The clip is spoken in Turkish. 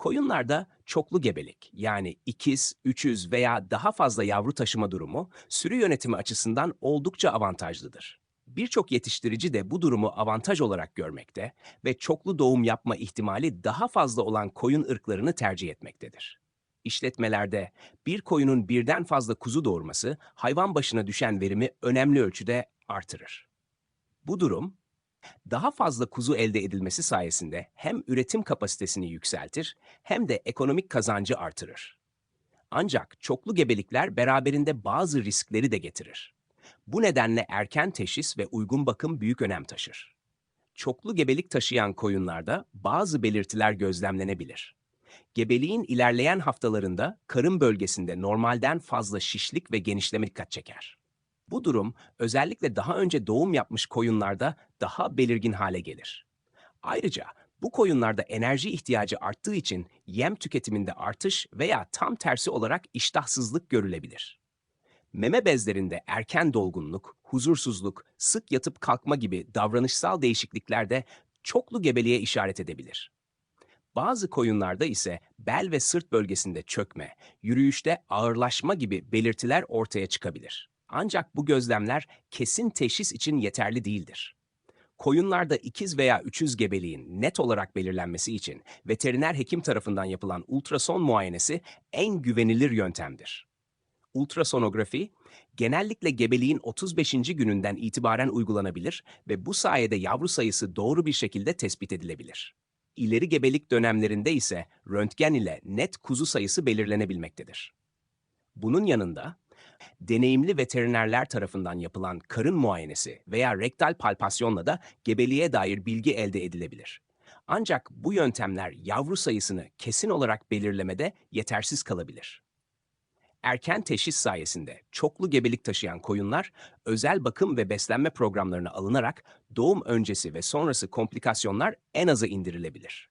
Koyunlarda çoklu gebelik yani ikiz, üçüz veya daha fazla yavru taşıma durumu sürü yönetimi açısından oldukça avantajlıdır. Birçok yetiştirici de bu durumu avantaj olarak görmekte ve çoklu doğum yapma ihtimali daha fazla olan koyun ırklarını tercih etmektedir. İşletmelerde bir koyunun birden fazla kuzu doğurması hayvan başına düşen verimi önemli ölçüde artırır. Bu durum daha fazla kuzu elde edilmesi sayesinde hem üretim kapasitesini yükseltir hem de ekonomik kazancı artırır. Ancak çoklu gebelikler beraberinde bazı riskleri de getirir. Bu nedenle erken teşhis ve uygun bakım büyük önem taşır. Çoklu gebelik taşıyan koyunlarda bazı belirtiler gözlemlenebilir. Gebeliğin ilerleyen haftalarında karın bölgesinde normalden fazla şişlik ve genişleme dikkat çeker. Bu durum özellikle daha önce doğum yapmış koyunlarda daha belirgin hale gelir. Ayrıca bu koyunlarda enerji ihtiyacı arttığı için yem tüketiminde artış veya tam tersi olarak iştahsızlık görülebilir. Meme bezlerinde erken dolgunluk, huzursuzluk, sık yatıp kalkma gibi davranışsal değişiklikler de çoklu gebeliğe işaret edebilir. Bazı koyunlarda ise bel ve sırt bölgesinde çökme, yürüyüşte ağırlaşma gibi belirtiler ortaya çıkabilir. Ancak bu gözlemler kesin teşhis için yeterli değildir. Koyunlarda ikiz veya üçüz gebeliğin net olarak belirlenmesi için veteriner hekim tarafından yapılan ultrason muayenesi en güvenilir yöntemdir. Ultrasonografi, genellikle gebeliğin 35. gününden itibaren uygulanabilir ve bu sayede yavru sayısı doğru bir şekilde tespit edilebilir. İleri gebelik dönemlerinde ise röntgen ile net kuzu sayısı belirlenebilmektedir. Bunun yanında deneyimli veterinerler tarafından yapılan karın muayenesi veya rektal palpasyonla da gebeliğe dair bilgi elde edilebilir. Ancak bu yöntemler yavru sayısını kesin olarak belirlemede yetersiz kalabilir. Erken teşhis sayesinde çoklu gebelik taşıyan koyunlar özel bakım ve beslenme programlarına alınarak doğum öncesi ve sonrası komplikasyonlar en aza indirilebilir.